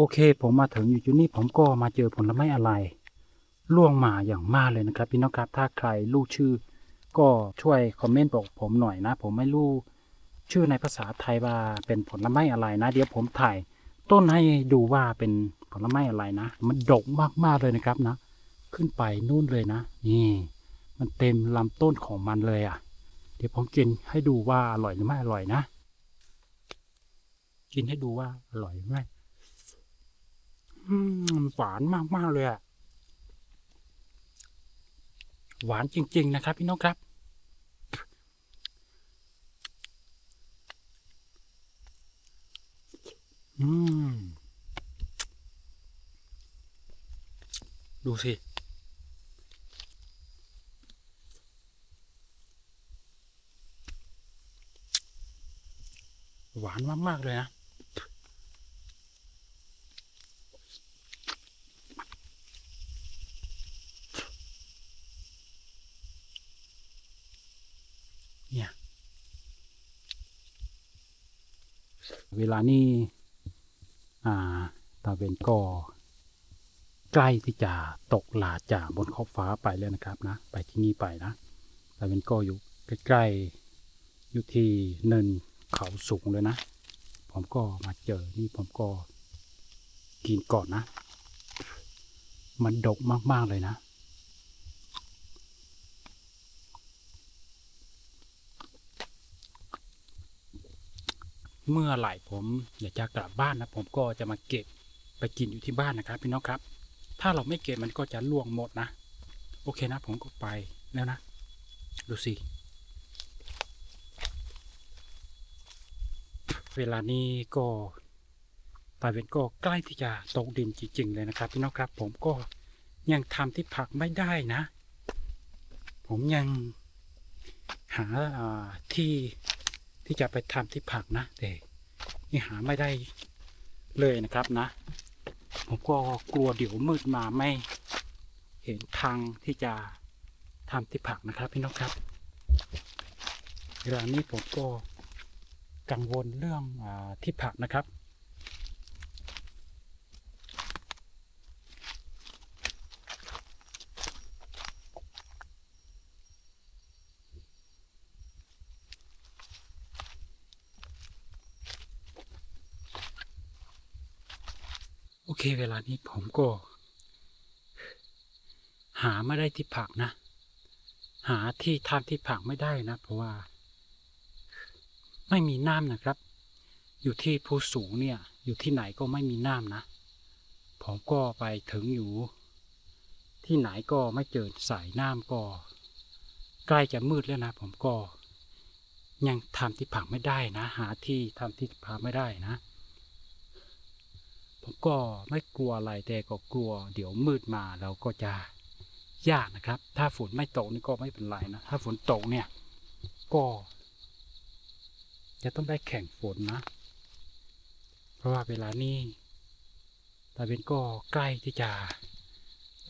โอเค ผมมาถึงอยู่จุดนี้ผมก็มาเจอผลไม้อะไร ล่วงมาอย่างมากเลยนะครับ พี่น้องครับถ้าใครรู้ชื่อ ก็ช่วยคอมเมนต์บอกผมหน่อยนะ ผมไม่รู้ชื่อในภาษาไทยว่าเป็นผลไม้อะไรนะ เดี๋ยวผมถ่ายต้นให้ดูว่าเป็นผลไม้อะไรนะ มันดกมากๆเลยนะครับนะ ขึ้นไปนู่นเลยนะ นี่ มันเต็มลำต้นของมันเลยอะ เดี๋ยวผมกินให้ดูว่าอร่อยหรือไม่อร่อยนะ กินให้ดูว่าอร่อยหรือไม่อืม หวานมากๆเลยอะหวานจริง ๆ นะครับ พี่น้องครับ อืม ดูสิหวานมาก ๆ เลยนะ เวลานี้อ่าตาเวนก็ ใกล้ที่จะตกหลาจากบนขอบฟ้าไปแล้วนะครับนะ ไปที่นี่ไปนะตาเวนก็อยู่ใกล้ๆอยู่ที่เนินเขาสูงเลยนะ ผมก็มาเจอนี่ผมก็กินก่อนนะ มันดกมากๆเลยนะ เมื่อไหร่ผมอยากจะกลับบ้านนะผมก็จะมาเก็บไปกินอยู่ที่บ้านนะครับ พี่น้องครับ ถ้าเราไม่เก็บมันก็จะล่วงหมดนะ โอเคนะ ผมก็ไปแล้วนะ ดูสิ เวลานี้ก็ตาเวนก็ใกล้ที่จะตกดินจริงๆเลยนะครับ พี่น้องครับ ผมก็ยังทำที่ผักไม่ได้นะ ผมยังหาที่ ที่จะไปทำที่ผักนะแต่ยังหาไม่ได้เลยนะครับนะ ผมก็กลัวเดี๋ยวมืดมาไม่เห็นทางที่จะทำที่ผักนะครับพี่น้องครับเวลานี้ผมก็กังวลเรื่องอที่ผักนะครับ โอเคเวลานี้ผมก็ หาไม่ได้ที่ผักนะ หาที่ทำที่ผักไม่ได้นะ เพราะว่า ไม่มีน้ำนะครับ อยู่ที่ภูสูงเนี่ย อยู่ที่ไหนก็ไม่มีน้ำนะ ผมก็ไปถึงอยู่ ที่ไหนก็ไม่เจอสายน้ำก็ ใกล้จะมืดแล้วนะ ผมก็ ยังทำที่ผักไม่ได้นะ หาที่ทำที่ผักไม่ได้นะ ก็ไม่กลัวอะไรแต่ก็กลัว เดี๋ยวมืดมาเราก็จะยากนะครับ ถ้าฝนไม่ตกนี่ก็ไม่เป็นไรนะ ถ้าฝนตกเนี่ย ก็ จะต้องได้แข่งฝนนะ เพราะว่าเวลานี้ตาเวนก็ใกล้ที่จะ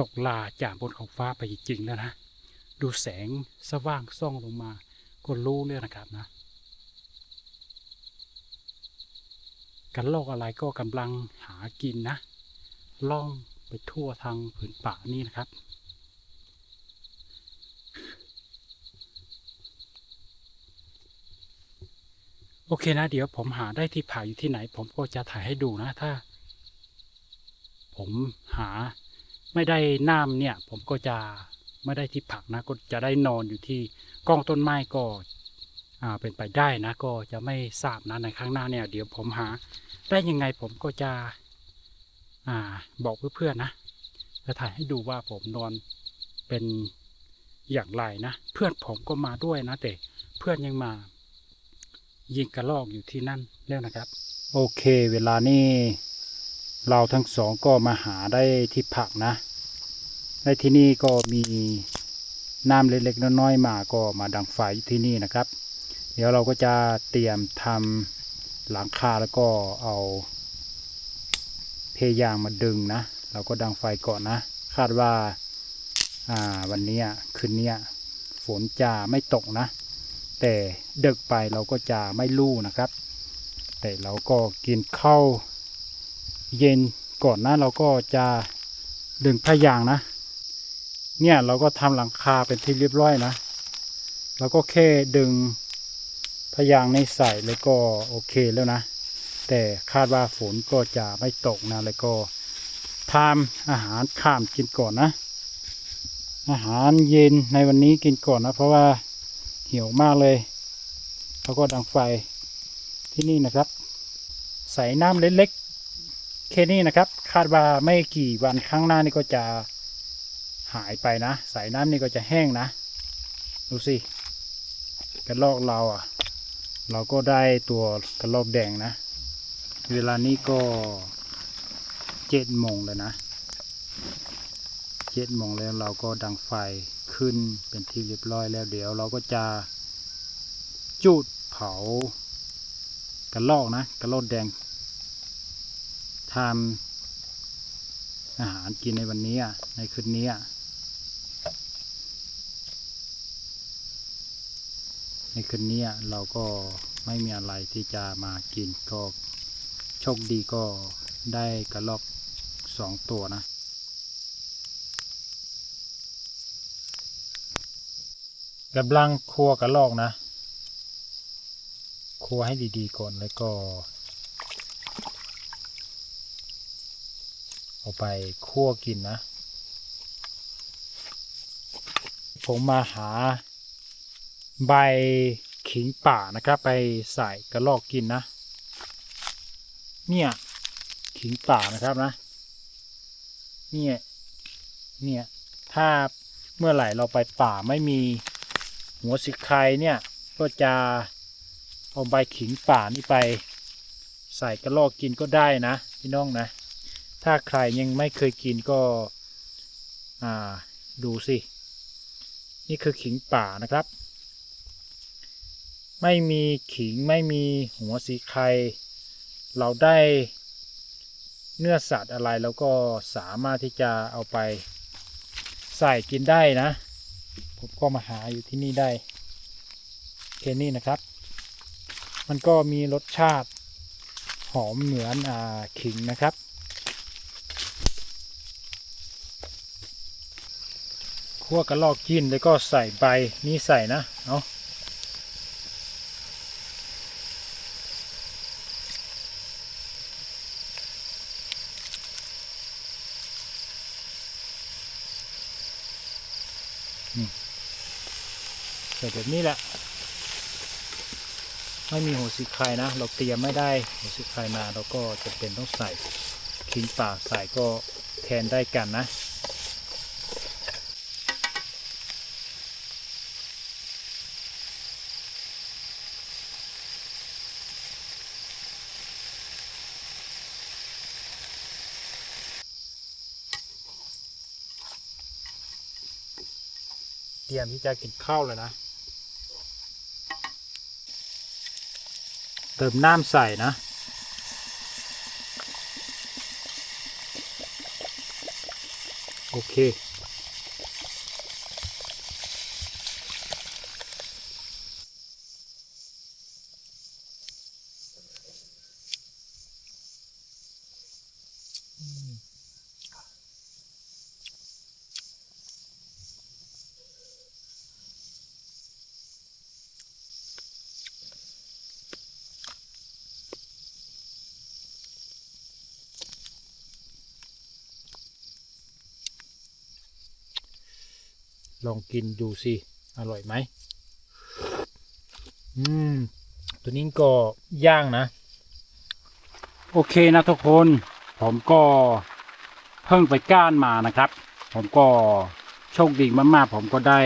ตกลาจากบนของฟ้าไปจริงๆแล้วนะ ดูแสงสว่างส่องลงมาก็รู้เลยนะครับนะ กันโลกอะไรก็กำลังหากินนะล่องไปทั่วทางผืนป่านี่นะครับ โอเคนะ เดี๋ยวผมหาได้ที่ผ่าอยู่ที่ไหน ผมก็จะถ่ายให้ดูนะถ้า ผมหาไม่ได้น้ำเนี่ย ผมก็จะไม่ได้ที่ผักนะ ก็จะได้นอนอยู่ที่กล้องต้นไม้ก็เป็นไปได้นะ ก็จะไม่ทราบนะในข้างหน้าเนี่ย เดี๋ยวผมหา ได้ยังไงผมก็จะอ่าบอกเพื่อนๆนะจะถ่ายให้ดูว่าผมนอนเป็นอย่างไรนะ เพื่อนผมก็มาด้วยนะแต่เพื่อนยังมา ยิงกระลอกอยู่ที่นั่นแล้วนะครับ โอเค เวลานี้เราทั้งสองก็มาหาได้ที่ผักนะในที่นี่ก็มีน้ำเล็กๆน้อยๆมาก็มาดังไฟที่นี่นะครับ เดี๋ยวเราก็จะเตรียมทำ หลังคาแล้วก็เอาเพยางมาดึงนะ เราก็ดังไฟก่อนนะ คาดว่าอ่าวันนี้คืนนี้ฝนจะไม่ตกนะ แต่ดึกไปเราก็จะไม่รู้นะครับ แต่เราก็กินข้าวเย็นก่อนนะ เราก็จะดึงผ้ายางนะ เนี่ยเราก็ทำหลังคาเป็นที่เรียบร้อยนะเราก็แค่ดึง ผ้ายางในใส่แล้วก็โอเคแล้วนะ แต่คาดว่าฝนก็จะไม่ตกนะแล้วก็ทำอาหารข้ามกินก่อนนะ อาหารเย็นในวันนี้กินก่อนนะ เพราะว่าหิวมากเลย แล้วก็ดังไฟที่นี่นะครับ ใส่น้ำเล็กๆแค่นี้นะครับ คาดว่าไม่กี่วันข้างหน้านี่ก็จะหายไปนะใส่น้ำนี่ก็จะแห้งนะ ดูสิกระลอกเราอะ เราก็ได้ตัวกระลอกแดงนะ เวลานี้ก็เจ็ดโมงเลยนะเจ็ดโมงแล้วเราก็ดังไฟขึ้นเป็นที่เรียบร้อยแล้วเดี๋ยว เราก็จะจุดเผากระลอกนะกระลอกแดงทำอาหารกินในวันนี้ในคืนนี้อะ ในคืนนี้เราก็ไม่มีอะไรที่จะมากินก็โชคดีก็ได้กระรอกสองตัวนะ กำลังครัวกระรอกนะครัวให้ดีๆก่อนแล้วก็เอาไปคั่วกินนะ ผมมาหา ใบขิงป่านะครับ ไปใส่กระรอกกินนะ เนี่ยขิงป่านะครับนะ เนี่ย เนี่ย ถ้าเมื่อไหร่เราไปป่าไม่มีหัวสิไครเนี่ย ก็จะเอาใบขิงป่านี่ไปใส่กระรอกกินก็ได้นะพี่น้องนะ ถ้าใครยังไม่เคยกินก็อ่าดูสิ นี่คือขิงป่านะครับ ไม่มีขิงไม่มีหัวสีไข่เราได้เนื้อสัตว์อะไรเราก็สามารถที่จะเอาไปใส่กินได้นะ ผมก็มาหาอยู่ที่นี่ได้แค่นี้นะครับ มันก็มีรสชาติหอมเหมือนอ่าขิงนะครับ คั่วกระลอกกินแล้วก็ใส่ใบนี้ใส่นะ เอา ใส่แบบนี้แหละ ไม่มีหัวสีไข่นะ เราเตรียมไม่ได้หัวสีไข่มาเราก็จะเป็นต้องใส่ขิงป่าใส่ก็แทนได้กันนะ เตรียมที่จะกินข้าวเลยนะ เติมน้ำใส่นะ โอเค ลองกินดูสิ อร่อยไหมอืม ตัวนี้ก็ย่างนะ โอเคนะทุกคน ผมก็เพิ่งไปก้านมานะครับ ผมก็โชคดีมากๆ ผมก็ได้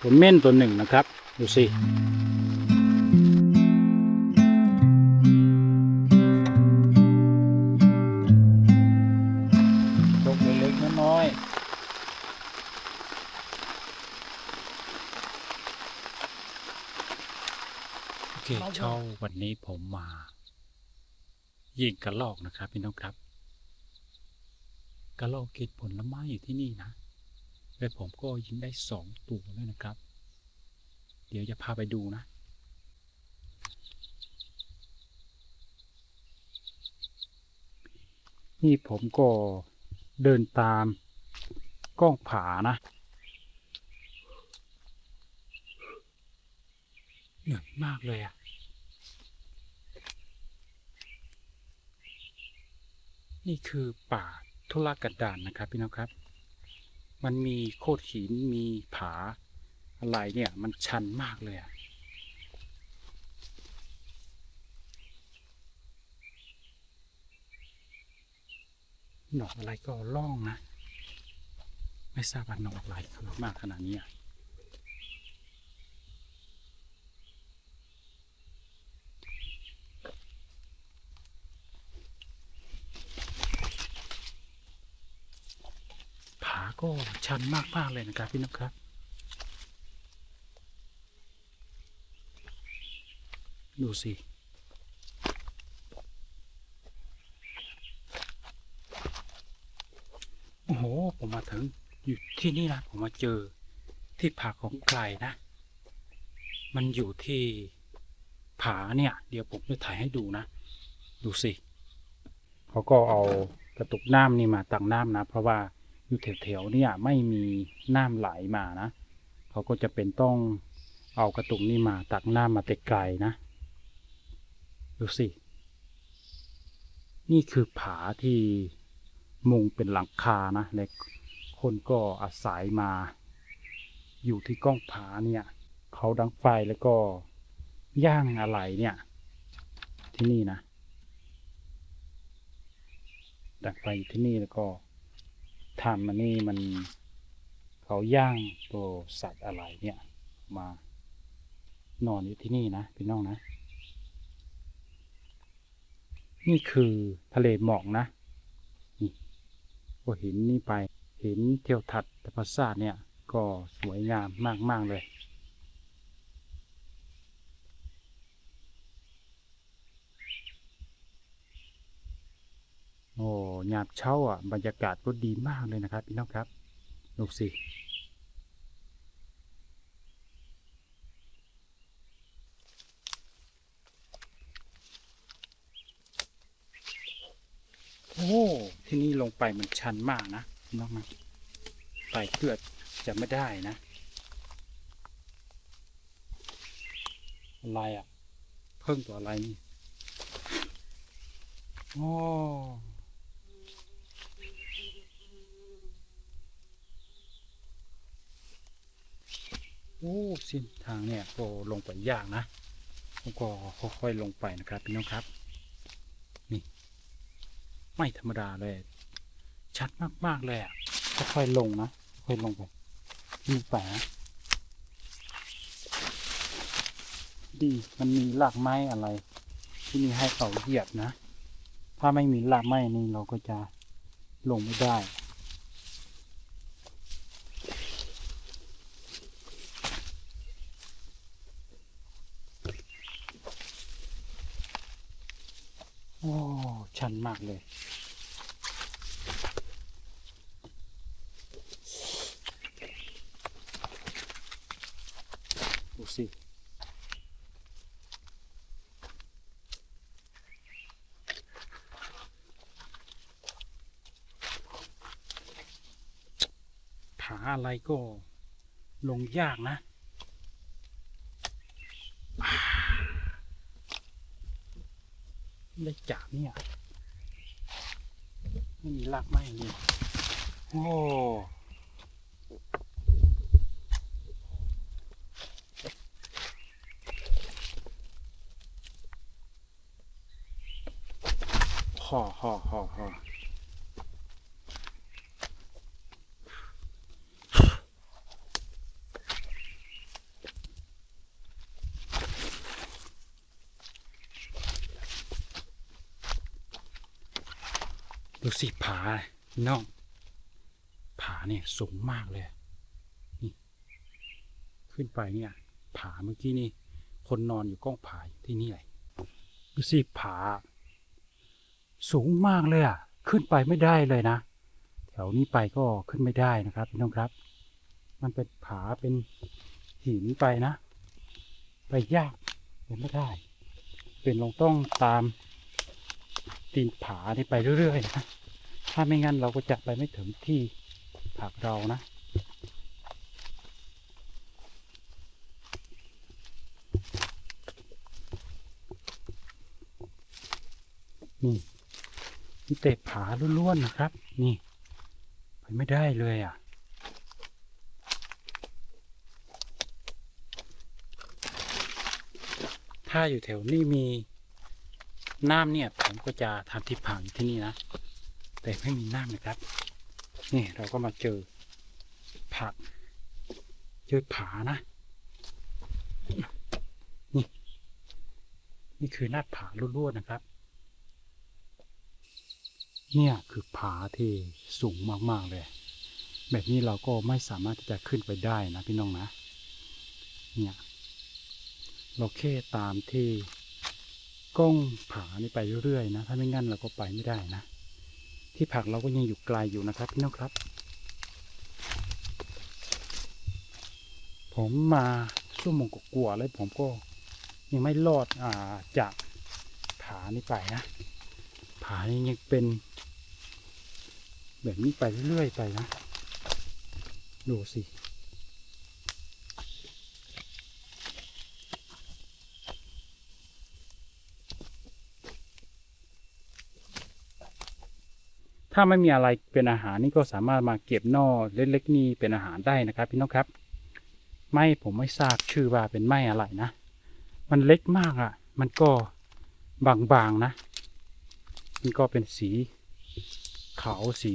ตัวเม่นตัวหนึ่งนะครับ ดูสิ เคเช้าวันนี้ผมมา ยิงกระลอกนะครับ พี่น้องครับ กระลอกกินผลไม้อยู่ที่นี่นะและผมก็ยิงได้สองตัวเลยนะครับ เดี๋ยวจะพาไปดูนะนี่ผมก็เดินตามกล้องผานะ หนื่อยมากเลยอะนี่คือป่าทุรกันดารนะครับพี่น้องครับ มันมีโคดหินมีผาอะไรเนี่ยมันชันมากเลยอะหนอกอะไรก็ล่องนะ ไม่ทราบว่าหนอกอะไรมากขนาดนี้อะ ผา ก็ชันมากๆเลยนะครับพี่น้องครับ ดูสิโอ้โห ผมมาถึงอยู่ที่นี่นะผมมาเจอที่ผาของไกลนะ มันอยู่ที่ผาเนี่ย เดี๋ยวผมจะถ่ายให้ดูนะ ดูสิ เขาก็เอากระตุกน้ำนี่มาตักน้ำนะ เพราะว่า อยู่แถวๆเนี่ยไม่มีน้ำไหลมานะเขาก็จะเป็นต้องเอากระตุกนี่มาตักน้ำมาแต่ไกลนะ ดูสิ นี่คือผาที่มุงเป็นหลังคานะและคนก็อาศัยมา อยู่ที่ก้องผาเนี่ยเขาดังไฟแล้วก็ย่างอะไรเนี่ย ที่นี่นะดักไฟที่นี่แล้วก็ ทำมันนี่มันเขาย่างตัวสัตว์อะไรเนี่ย มานอนอยู่ที่นี่นะพี่น้องนะ นี่คือทะเลหมอกนะนี่ก็เห็นนี่ไปเห็นเที่ยวทัดธรรมชาติเนี่ย ก็สวยงามมาก ๆ เลย โอ้ยามเช้าอะบรรยากาศก็ดีมากเลยนะครับ พี่น้องครับดูสิโอ้ที่นี่ลงไปมันชันมากนะพี่น้องนะไปเกือบจะไม่ได้นะอะไรอะ เพิ่งตัวอะไรนี่โอ้ โอ้เส้นทางเนี่ยก็ลงไปยากนะผมก็ค่อยๆลงไปนะครับพี่น้องครับ นี่ ไม่ธรรมดาเลย ชัดมากๆเลยอะค่อยๆลงนะค่อยๆลงไปนี่ไปนะดีมันมีรากไม้อะไร ที่นี่ให้เขาเหยียบนะ ถ้าไม่มีรากไม้นี่เราก็จะลงไม่ได้ โอ้ ชันมากเลย ดูสิผาอะไรก็ลงยากนะได้จับเนี่ย ไม่มีรากไม้เลยโอ้ห่อห่อห่อห่อ สิผาพี่น้อง ผาเนี่ยสูงมากเลย นี่ ขึ้นไปเนี่ย ผาเมื่อกี้นี่คนนอนอยู่ก้องผาอยู่ที่นี่เลยดูสิผา สูงมากเลยอะ ขึ้นไปไม่ได้เลยนะ แถวนี้ไปก็ขึ้นไม่ได้นะครับพี่น้องครับ มันเป็นผาเป็นหินไปนะ ไปยากเป็นไม่ได้ เป็นลงต้องตามตีนผานี่ไปเรื่อยๆนะ ถ้าไม่งั้นเราก็จะไปไม่ถึงที่ผักเรานะนี่นี่เตะผาล้วนๆนะครับ นี่ ไปไม่ได้เลยอะ ถ้าอยู่แถวนี้มีน้ำเนี่ย ผมก็จะทำที่ผังที่นี่นะ แต่ไม่มีน้ำนะครับ นี่เราก็มาเจอผักเจอผานะ นี่ นี่คือหน้าผาล้วนๆนะครับ เนี่ยคือผาที่สูงมากๆเลย แบบนี้เราก็ไม่สามารถที่จะขึ้นไปได้นะพี่น้องนะ เนี่ยเราแค่ตามที่ก้องผานี่ไปเรื่อยๆนะ ถ้าไม่งั้นเราก็ไปไม่ได้นะ ที่ผักเราก็ยังอยู่ไกลอยู่นะครับพี่น้องครับ ผมมาชั่วโมงกว่าๆแล้วผมก็ยังไม่รอดอ่าจากผานี่ไปนะผานี่ยังเป็น แบบนี้ไปเรื่อยๆไปนะ ดูสิ ถ้าไม่มีอะไรเป็นอาหารนี่ก็สามารถมาเก็บนอเล็กๆนี่เป็นอาหารได้นะครับ พี่น้องครับ ไม่ผมไม่ทราบชื่อว่าเป็นไม้อะไรนะ มันเล็กมากอะ่ะ มันก็บางๆนะ มันก็เป็นสีขาวสี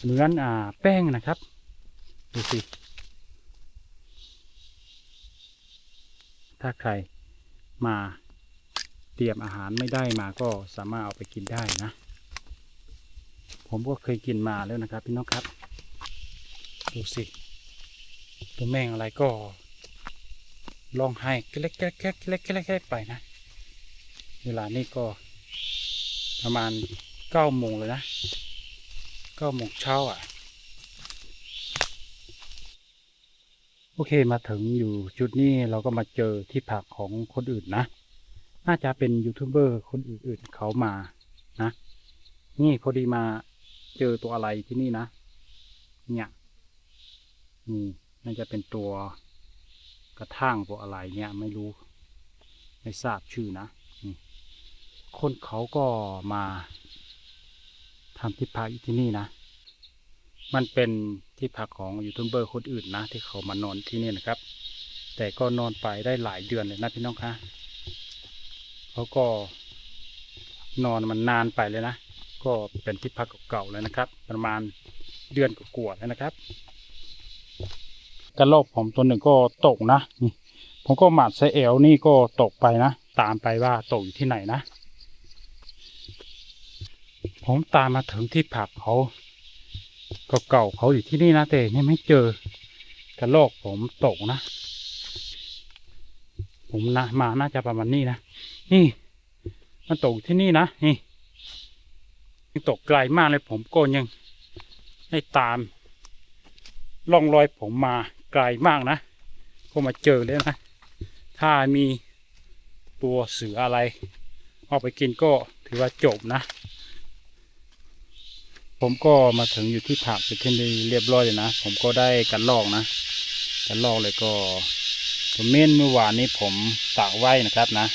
เหมือนอ่าแป้งนะครับ ดูสิ ถ้าใครมาเตรียมอาหารไม่ได้มาก็สามารถเอาไปกินได้นะ ผมก็เคยกินมาแล้วนะครับ พี่น้องครับ ดูสิ ตัวแมงอะไรก็ร้องไห้เล็กๆเล็กๆเล็กๆเล็กๆไปนะ เวลานี้ก็ประมาณเก้าโมงเลยนะเก้าโมงเช้าอะ โอเคมาถึงอยู่จุดนี้เราก็มาเจอที่พักของคนอื่นนะ น่าจะเป็นยูทูบเบอร์คนอื่นๆเขามา นี่พอดีมาเจอตัวอะไรที่นี่นะ เนี่ยนี่น่าจะเป็นตัวกระทั่งตัวอะไรเนี่ยไม่รู้ ไม่ทราบชื่อนะนคนเขาก็มาทำที่พักที่นี่นะ มันเป็นที่พักของยูทูบเบอร์คนอื่นนะ ที่เขามานอนที่นี่นะครับ แต่ก็นอนไปได้หลายเดือนเลยนะพี่น้องคะเขาก็นอนมันนานไปเลยนะ ก็เป็นที่พักเก่าๆเลยนะครับ ประมาณเดือนกว่าๆแล้วนะครับกระรอกผมตัวหนึ่งก็ตกนะนี่ผมก็หมัดไซเอลนี่ก็ตกไปนะ ตามไปว่าตกอยู่ที่ไหนนะ ผมตามมาถึงที่ผักเขาก็เก่าเขาอยู่ที่นี่นะแต่ยังไม่เจอกระรอกผมตกนะ ผมนะมาน่าจะประมาณนี้นะ นี่ มันตกที่นี่นะนี่ ยังตกไกลมากเลยผมก็ยังได้ตามล่องรอยผมมาไกลมากนะ ก็มาเจอเลยนะ ถ้ามีตัวเสืออะไรเอาไปกินก็ถือว่าจบนะ ผมก็มาถึงอยู่ที่ผักอยู่ที่เรียบร้อยเลยนะ ผมก็ได้กันลอกนะกันลอกเลยก็เม่นเมื่อวานนี้ผมตากไว้นะครับนะ